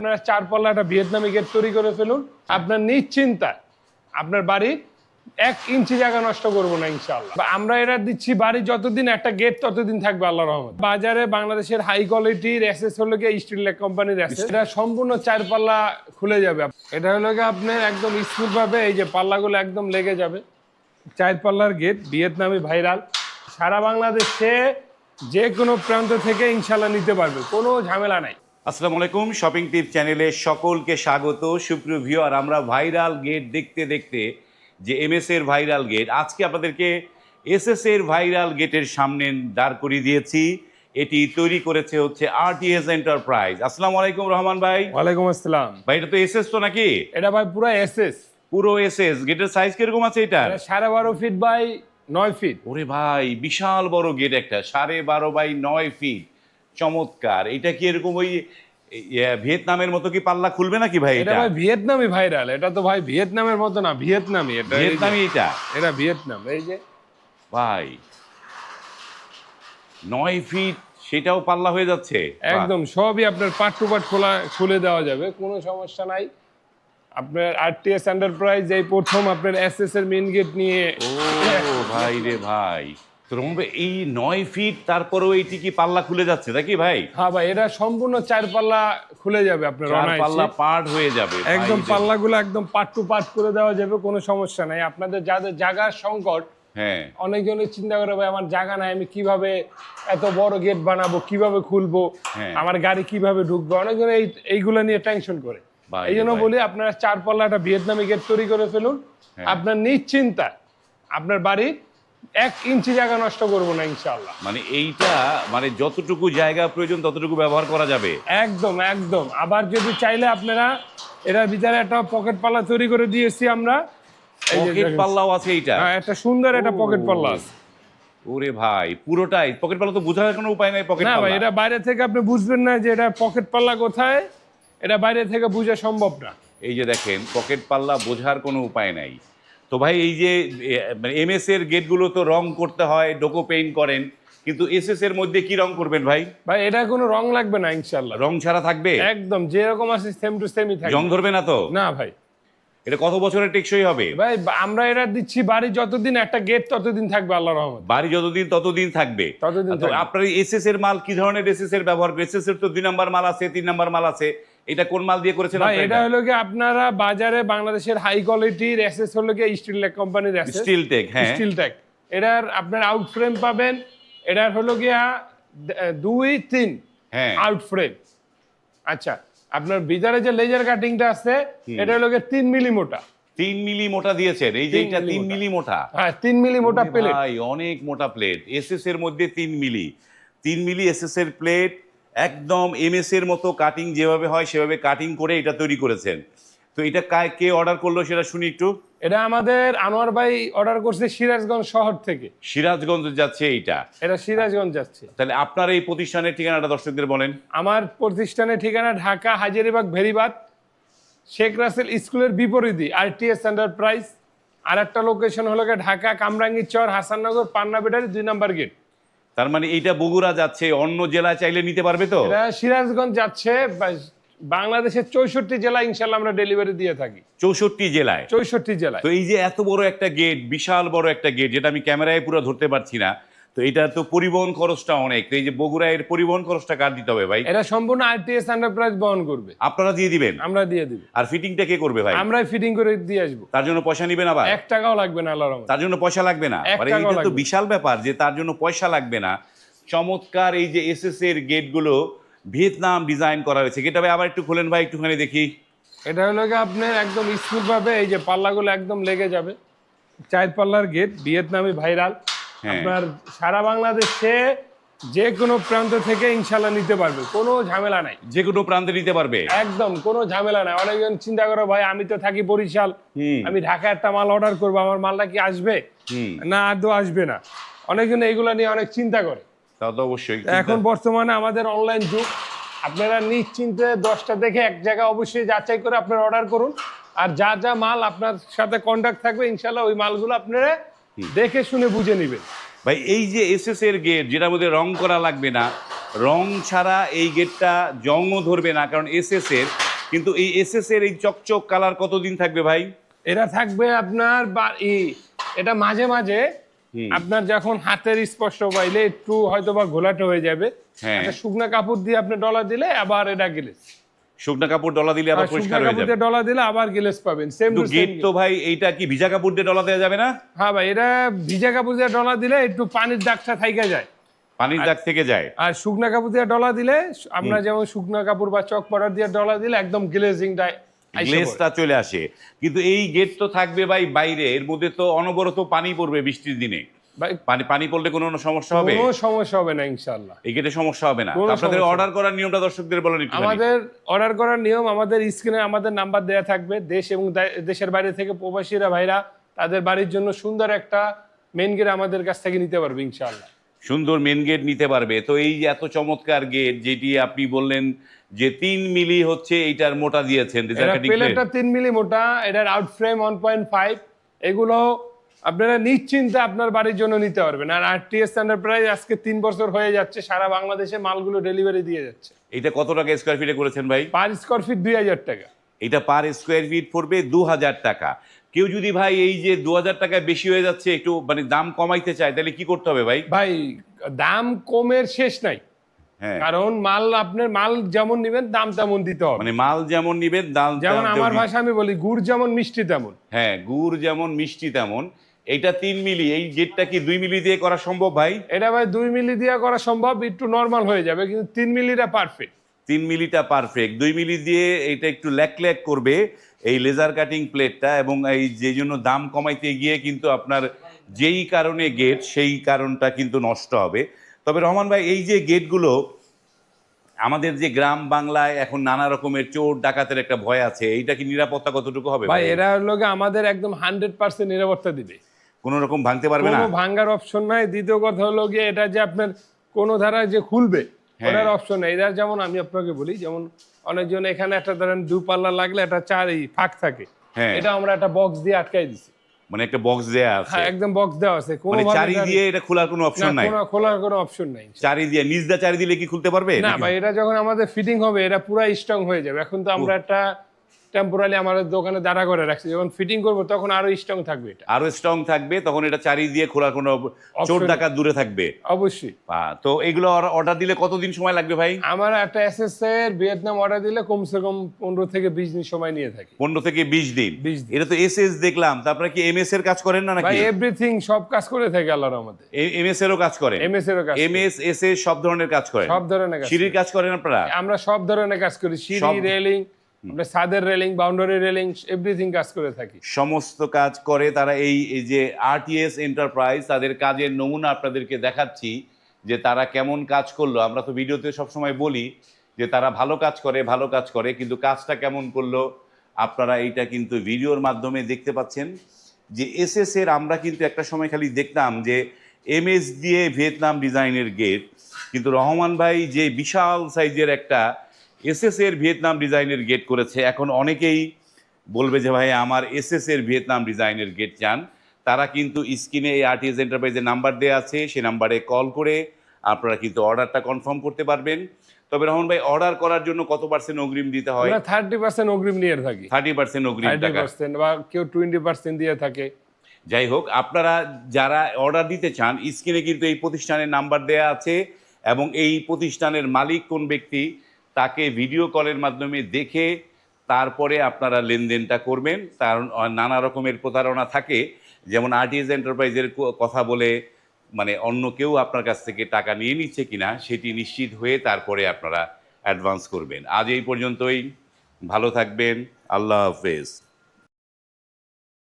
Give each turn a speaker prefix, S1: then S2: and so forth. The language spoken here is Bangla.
S1: আপনারা চার পাল্লা একটা ভিয়েতনামি গেট তৈরি করে ফেলুন। আপনার নিশ্চিন্তা আপনার বাড়ি এক ইঞ্চি জায়গা নষ্ট করব না, ইনশাআল্লাহ। বা আমরা এরা দিচ্ছি বাড়ি যতদিন, একটা গেট ততদিন থাকবে আল্লাহ রহমত। বাজারে বাংলাদেশের হাই কোয়ালিটির অ্যাসেস হলো গিয়ে স্টিল লেক কোম্পানির অ্যাসেস এটা সম্পূর্ণ চার পাল্লা খুলে যাবে। এটা হলো গিয়ে আপনার একদম স্মুথ ভাবে এই যে পাল্লাগুলো একদম লেগে যাবে। চার পাল্লার গেট ভিয়েতনামি ভাইরাল সারা বাংলাদেশে যে কোনো প্রান্ত থেকে ইনশাল্লাহ নিতে পারবে, কোনো ঝামেলা নাই।
S2: আসসালামু আলাইকুম শপিং টিপ চ্যানেলে সকলকে স্বাগত। সুপ্রিয় ভিউয়ার আমরা ভাইরাল গেট দেখতে দেখতে যে এমএস এর ভাইরাল গেট আজকে আপনাদেরকে এসএস এর ভাইরাল গেটের সামনে দাঁড় করিয়ে দিয়েছি। এটি তৈরি করেছে হচ্ছে আরটিএস এন্টারপ্রাইজ আসসালামু আলাইকুম রহমান ভাই।
S1: ওয়ালাইকুম আসসালাম।
S2: ভাই এটা তো এসএস তো নাকি?
S1: এটা ভাই পুরো এসএস
S2: পুরো এসএস গেটের সাইজ কীরকম আছে এটা
S1: সাড়ে বারো ফিট বাই নয় ফিট
S2: ওরে ভাই বিশাল বড় গেট একটা সাড়ে বারো বাই নয় ফিট চমৎকার। এটা কি এরকম ওই ইয়ে, ভিয়েতনামের মতো কি পাল্লা খুলবে নাকি ভাই
S1: এটা ভাই ভিয়েতনামি ভাইরাল। এটা তো ভাই ভিয়েতনামের মতো না ভিয়েতনামি এটা
S2: ভিয়েতনামি এটা।
S1: এটা ভিয়েতনাম এই যে।
S2: ভাই নয় ফিট সেটাও পাল্লা হয়ে যাচ্ছে।
S1: একদম সবই আপনার পার্ট টু পার্ট খোলা খুলে দেওয়া যাবে কোনো সমস্যা নাই। আপনার আরটিএস এন্টারপ্রাইজ এই প্রথম আপনার এসএস এর মেন গেট নিয়ে
S2: ও ভাই রে ভাই। তো এই নয় ফিট তারপরেও এইটি কি পাল্লা খুলে যাচ্ছে নাকি ভাই?
S1: হ্যাঁ ভাই এটা সম্পূর্ণ চার পাল্লা খুলে যাবে আপনার
S2: চার পাল্লা পার্ট হয়ে যাবে
S1: একদম পাল্লাগুলো একদম পার্ট টু পার্ট করে দেওয়া যাবে কোনো সমস্যা নাই। আপনাদের যাদের জায়গার সংকট
S2: হ্যাঁ।
S1: অনেকজনই চিন্তা করে ভাই আমার জায়গা নাই আমি কীভাবে এত বড় গেট বানাবো কীভাবে খুলবো
S2: হ্যাঁ।
S1: আমার গাড়ি কীভাবে ঢুকবে? অনেকজন এই এইগুলো নিয়ে টেনশন করে। এই জন্য বলি আপনারা চার পাল্লা একটা ভিয়েতনামি গেট তৈরি করে ফেলুন।
S2: হ্যাঁ।
S1: আপনার নিশ্চিন্তা আপনার বাড়ি এক ইঞ্চি জায়গা নষ্ট করব না ইনশাআল্লাহ।
S2: মানে এইটা মানে যতটুকু জায়গা প্রয়োজন ততটুকু ব্যবহার করা যাবে?
S1: একদম একদম। আবার যদি চাইলে আপনারা এটার ভিতরে একটা পকেট পাল্লা তৈরি করে দিয়েছি আমরা।
S2: পকেট পাল্লাও আছে এইটা?
S1: হ্যাঁ, একটা সুন্দর একটা পকেট পাল্লা আছে।
S2: ওরে ভাই পুরোটাই? পকেট পাল্লা তো বোঝার কোনো উপায় নাই পকেট
S1: না ভাই এটা বাইরে থেকে আপনি বুঝবেন না যে এটা পকেট পাল্লা কোথায়। এটা বাইরে থেকে বোঝা সম্ভব না।
S2: এই যে দেখেন পকেট পাল্লা বোঝার কোনো উপায় নাই। তো ভাই এই যে এমএস এর গেটগুলো তো রং করতে হয় ডোকো পেইন্ট করেন কিন্তু এসএস এর মধ্যে কি রং করবেন ভাই?
S1: ভাই এটা কোনো রং লাগবে না ইনশাল্লাহ
S2: রং ছাড়া থাকবে?
S1: একদম যেরকম আছে সেম টু সেমই থাকবে।
S2: ধরবে না তো?
S1: না ভাই।
S2: এটা কত বছরের টেকসই হবে?
S1: ভাই আমরা এটা দিচ্ছি বাড়ি যতদিন একটা গেট ততদিন থাকবে আল্লাহ রহমত।
S2: বাড়ি যতদিন ততদিন থাকবে।
S1: ততদিন।
S2: আপনার এসএস এর মাল কি ধরনের এসএস এর ব্যবহার এসএস এর তো দুই নাম্বার মাল আছে তিন নাম্বার মাল আছে। এটা কোন মাল দিয়ে করেছেন
S1: এটা হলো কি আপনারা বাজারে বাংলাদেশের হাই কোয়ালিটির এসএস হলো কি স্টিল লেক কোম্পানির এসএস
S2: স্টিল টেক হ্যাঁ।
S1: স্টিল ট্যাগ এটার আপনার আউট ফ্রেম পাবেন এটার হলো গিয়া দুই তিন
S2: হ্যাঁ।
S1: আউট ফ্রেম আচ্ছা আপনার ভিতরে যে লেজার কাটিংটা আছে এটা হলো গিয়ে তিন মিলি মোটা
S2: তিন মিলি মোটা দিয়েছেন এই যে এটা তিন মিলি মোটা
S1: হ্যাঁ তিন মিলি মোটা প্লেট
S2: ভাই অনেক মোটা প্লেট এসএস এর মধ্যে তিন মিলি। তিন মিলি এসএস এর প্লেট একদম এমএস এর মতো কাটিং যেভাবে হয় সেভাবে কাটিং করে এটা তৈরি করেছেন। তো এটা কায় কে অর্ডার করল সেটা শুনি একটু।
S1: এটা আমাদের আনোয়ার ভাই অর্ডার করছে সিরাজগঞ্জ শহর থেকে।
S2: সিরাজগঞ্জ যাচ্ছে এইটা।
S1: এটা সিরাজগঞ্জ যাচ্ছে।
S2: তাহলে আপনার এই প্রতিষ্ঠানের ঠিকানাটা দর্শকদের বলেন।
S1: আমার প্রতিষ্ঠানের ঠিকানা ঢাকা হাজারিবাগ ভেরিবাদ শেখ রাসেল স্কুলের বিপরীতে আর আরটিএস এন্টারপ্রাইজ আর একটা লোকেশন হলো ঢাকা কামরাঙ্গি চর হাসাননগর পান্না বেটারি দুই নাম্বার গেট
S2: তার মানে এইটা বগুড়া যাচ্ছে অন্য জেলা চাইলে নিতে পারবে তো?
S1: সিরাজগঞ্জ যাচ্ছে বাংলাদেশের চৌষট্টি জেলা ইনশাল্লাহ আমরা ডেলিভারি দিয়ে থাকি।
S2: চৌষট্টি জেলায়?
S1: চৌষট্টি জেলায়।
S2: তো এই যে এত বড় একটা গেট বিশাল বড় একটা গেট যেটা আমি ক্যামেরায় পুরো ধরতে পারছি না তো এটা তো পরিবহন খরচটা অনেক। এই যে বগুড়া এর পরিবহন খরচটা কার দিতে হবে ভাই?
S1: এটা সম্পূর্ণ আরটিএস এন্টারপ্রাইজ বহন করবে।
S2: আপনারা দিয়ে দিবেন?
S1: আমরা দিয়ে দিব।
S2: আর ফিটিংটা কে করবে ভাই?
S1: আমরাই ফিটিং করে দিয়ে আসব।
S2: তার জন্য পয়সা নিবেন আবার
S1: এক টাকাও লাগবে না আল্লাহর।
S2: তার জন্য পয়সা লাগবে না? মানে এটা তো বিশাল ব্যাপার যে তার জন্য পয়সা লাগবে না। চমৎকার এই যে এসএস এর গেটগুলো ভিয়েতনাম ডিজাইন করা হয়েছে। গেটটা ভাই আবার একটু খোলেন ভাই একটুখানি দেখি।
S1: এটা হলো গিয়ে আপনার একদম স্মুথ ভাবে এই যে পাল্লাগুলো একদম লেগে যাবে। চার পাল্লার গেট ভিয়েতনামি ভাইরাল। আপনার সারা বাংলাদেশে যে কোনো প্রান্ত থেকে ইনশাল্লাহ নিতে পারবে কোনো ঝামেলা নাই।
S2: যে কোনো প্রান্তে নিতে পারবে?
S1: একদম কোনো ঝামেলা নাই। অনেকজন চিন্তা করে ভাই আমি তো থাকি বরিশাল আমি ঢাকা একটা মাল অর্ডার করব আমার মালটা কি আসবে? না আদৌ আসবে না। অনেকজন এইগুলো নিয়ে অনেক চিন্তা করে।
S2: তা তো অবশ্যই
S1: এখন বর্তমানে আমাদের অনলাইন যুগ। আপনারা নিশ্চিন্তে দশটা দেখে এক জায়গায় অবশ্যই যাচাই করে আপনারা অর্ডার করুন। আর যা যা মাল আপনার সাথে কন্ট্যাক্ট থাকবে ইনশাল্লাহ ওই মালগুলো আপনারা দেখে শুনে বুঝে নেবেন
S2: ভাই এই যে এস এস এর গেট যেটার মধ্যে রং করা লাগবে না রং ছাড়া এই গেটটা জংও ধরবে না কারণ এসএস এর কিন্তু এই এসএস এর এই চকচক কালার কতদিন থাকবে ভাই?
S1: এটা থাকবে আপনার এটা মাঝে মাঝে আপনার যখন হাতের স্পর্শ পাইলে একটু হয়তো বা ঘোলাটে হয়ে যাবে।
S2: হ্যাঁ।
S1: শুকনা কাপড় দিয়ে আপনি ডলা দিলে আবার এটা গিলেস
S2: শুকনা কাপড় ডলা দিলে আবার পরিষ্কার হয়ে যাবে।
S1: ডলা দিলে আবার পাবেন সেম
S2: কিন্তু গেট তো ভাই এইটা কি ভিজা কাপড় দিয়ে ডলা দেওয়া যাবে না?
S1: হ্যাঁ ভাই এটা ভিজা কাপড় দিয়ে ডলা দিলে একটু পানির দাগটা থাইকা যায়।
S2: পানির দাগ থেকে যায়।
S1: আর শুকনা কাপড় দিয়ে ডলা দিলে আমরা যেমন শুকনা কাপড় বা চক পাউডার দিয়ে ডলা দিলে একদম গ্লেজিংটা
S2: গ্লেজটা চলে আসে। কিন্তু এই গেট তো থাকবে ভাই বাইরে এর মধ্যে তো অনবরত পানি পড়বে বৃষ্টির দিনে। পানি পানি পড়লে কোনো সমস্যা হবে?
S1: কোনো সমস্যা হবে না ইনশাল্লাহ
S2: এই গেটে সমস্যা হবে না। আপনাদের অর্ডার করার নিয়মটা দর্শকদের বলেন একটু
S1: আমাদের অর্ডার করার নিয়ম আমাদের স্ক্রিনে আমাদের নাম্বার দেয়া থাকবে। দেশ এবং দেশের বাইরে থেকে প্রবাসীরা ভাইরা তাদের বাড়ির জন্য সুন্দর একটা মেন গেট আমাদের কাছ থেকে নিতে পারবে ইনশাআল্লাহ।
S2: সুন্দর মেন গেট নিতে পারবে। তো এই যে এত চমৎকার গেট যেটি আপনি বললেন যে তিন মিলি হচ্ছে এইটার মোটা দিয়েছেন
S1: তিন মিলি মোটা এটার out frame one point five এগুলো আপনারা নিশ্চিন্তে আপনার বাড়ির জন্য নিতে পারবেন। আর আরটিএস এন্টারপ্রাইজ আজকে তিন বছর হয়ে যাচ্ছে সারা বাংলাদেশে মালগুলো ডেলিভারি দিয়ে যাচ্ছে।
S2: এটা কত টাকা স্কোয়ার ফিটে করেছেন ভাই?
S1: পার স্কোয়ার ফিট দুই হাজার টাকা।
S2: এটা পার স্কোয়ার ফিট পড়বে দু হাজার টাকা। কেউ যদি ভাই এই যে দু হাজার টাকায় বেশি হয়ে যাচ্ছে একটু মানে দাম কমাইতে চায় তাহলে কি করতে হবে ভাই?
S1: ভাই দাম কমের শেষ নাই।
S2: হ্যাঁ।
S1: কারণ মাল আপনার মাল যেমন নিবেন দাম তেমন দিতে হবে।
S2: মানে মাল যেমন নিবেন দাম
S1: যেমন আমার ভাষা আমি বলি গুড় যেমন মিষ্টি তেমন।
S2: হ্যাঁ গুড় যেমন মিষ্টি তেমন এইটা তিন মিলি এই গেটটা কি দুই মিলি দিয়ে করা সম্ভব ভাই?
S1: এটা ভাই দুই মিলি দিয়ে করা সম্ভব একটু নর্মাল হয়ে যাবে কিন্তু তিন মিলিটা পারফেক্ট
S2: তিন মিলিটা পারফেক্ট দুই মিলি দিয়ে এটা একটু ল্যাক ল্যাক করবে এই লেজার কাটিং প্লেটটা এবং এই যে জন্য দাম কমাইতে গিয়ে কিন্তু আপনার যেই কারণে গেট সেই কারণটা কিন্তু নষ্ট হবে। তবে রহমান ভাই এই যে গেটগুলো আমাদের যে গ্রাম বাংলায় এখন নানা রকমের চোর ডাকাতের একটা ভয় আছে এইটা কি নিরাপত্তা কতটুকু হবে
S1: ভাই এরা লোকে আমাদের একদম হান্ড্রেড পার্সেন্ট নিরাপত্তা দিবে।
S2: কোন রকম ভাঙতে পারবে না।
S1: কোনো ভাঙ্গার অপশন নাই। দ্বিতীয় কথা হলো গিয়ে এটা যে আপনার কোনো ধারা যে খুলবে
S2: হ্যাঁ।
S1: ওটার অপশন নেই। এরা যেমন আমি আপনাকে বলি যেমন অনেকজন এখানে একটা ধরেন দু পাল্লা লাগলে একটা চার এই ফাঁক থাকে।
S2: হ্যাঁ।
S1: এটা আমরা একটা বক্স দিয়ে আটকাই দিছি।
S2: মানে একটা বক্স দেয়া আছে।
S1: হ্যাঁ একদম বক্স দেওয়া আছে। কোনো
S2: মানে চারি দিয়ে এটা খোলার কোনো অপশন নাই?
S1: কোনো খোলার কোনো অপশন নাই।
S2: চারি দিয়ে নিজ দা চারি দিলে কি খুলতে পারবে?
S1: না ভাই এটা যখন আমাদের ফিটিং হবে এটা পুরো স্ট্রং হয়ে যাবে। এখন তো আমরা একটা টেম্পোরালি আমাদের দোকানে দাঁড়া করে রাখছি। যখন ফিটিং করব তখন আরও স্ট্রং থাকবে এটা।
S2: আরও স্ট্রং থাকবে তখন এটা চারি দিয়ে খোলার কোনো চোর ডাকাত দূরে থাকবে।
S1: অবশ্যই।
S2: তো এগুলো অর্ডার দিলে কতদিন সময় লাগবে ভাই?
S1: আমার একটা এসএস এর ভিয়েতনাম অর্ডার দিলে কমসে কম পনেরো থেকে বিশ দিন সময় নিয়ে থাকি।
S2: পনেরো থেকে বিশ দিন?
S1: 20 দিন।
S2: এটা তো এস এস দেখলাম তারপরে কি এম এস এর কাজ করেন না নাকি?
S1: এভরিথিং সব কাজ করে থাকে আল্লাহর আমাদের
S2: এম এস এরও কাজ করেন?
S1: এমএস এরও কাজ
S2: এম এস সব ধরনের কাজ করেন?
S1: সব ধরনের কাজ
S2: সিঁড়ির কাজ করেন আপনারা?
S1: আমরা সব ধরনের কাজ করি। সিঁড়ি রেলিং আপনার ছাদের রেলিং বাউন্ডারি রেলিং এভরিথিং কাজ করে থাকি।
S2: সমস্ত কাজ করে তারা এই এই যে আরটিএস এন্টারপ্রাইজ তাদের কাজের নমুনা আপনাদেরকে দেখাচ্ছি যে তারা কেমন কাজ করল। আমরা তো ভিডিওতে সবসময় বলি যে তারা ভালো কাজ করে ভালো কাজ করে কিন্তু কাজটা কেমন করল আপনারা এইটা কিন্তু ভিডিওর মাধ্যমে দেখতে পাচ্ছেন। যে এসএস এর আমরা কিন্তু একটা সময় খালি দেখতাম যে এমএস দিয়ে ভিয়েতনাম ডিজাইনের গেট কিন্তু রহমান ভাই যে বিশাল সাইজের একটা এসএস এর ভিয়েতনাম ডিজাইনের গেট করেছে। এখন অনেকেই বলবে যে ভাই আমার এসএস এর ভিয়েতনাম ডিজাইনের গেট চান। তারা কিন্তু স্ক্রিনে এই আরটিএস এন্টারপ্রাইজের নাম্বার দেওয়া আছে সেই নাম্বারে কল করে আপনারা কিন্তু অর্ডারটা কনফার্ম করতে পারবেন। তবে রহমান ভাই অর্ডার করার জন্য কত পার্সেন্ট অগ্রিম দিতে হয়?
S1: আমরা থার্টি পার্সেন্ট অগ্রিম নিয়ে থাকি।
S2: থার্টি পার্সেন্ট অগ্রিম
S1: পার্সেন্ট বা কেউ টোয়েন্টি পার্সেন্ট দিয়ে থাকে।
S2: যাই হোক আপনারা যারা অর্ডার দিতে চান স্ক্রিনে কিন্তু এই প্রতিষ্ঠানের নাম্বার দেয়া আছে এবং এই প্রতিষ্ঠানের মালিক কোন ব্যক্তি তাকে ভিডিও কলের মাধ্যমে দেখে তারপরে আপনারা লেনদেনটা করবেন। তার নানা রকমের প্রতারণা থাকে। যেমন আরটিএস এন্টারপ্রাইজের কথা বলে মানে অন্য কেউ আপনার কাছ থেকে টাকা নিয়ে নিচ্ছে কিনা, সেটি নিশ্চিত হয়ে তারপরে আপনারা অ্যাডভান্স করবেন। আজ এই পর্যন্তই। ভালো থাকবেন। আল্লাহ হাফেজ।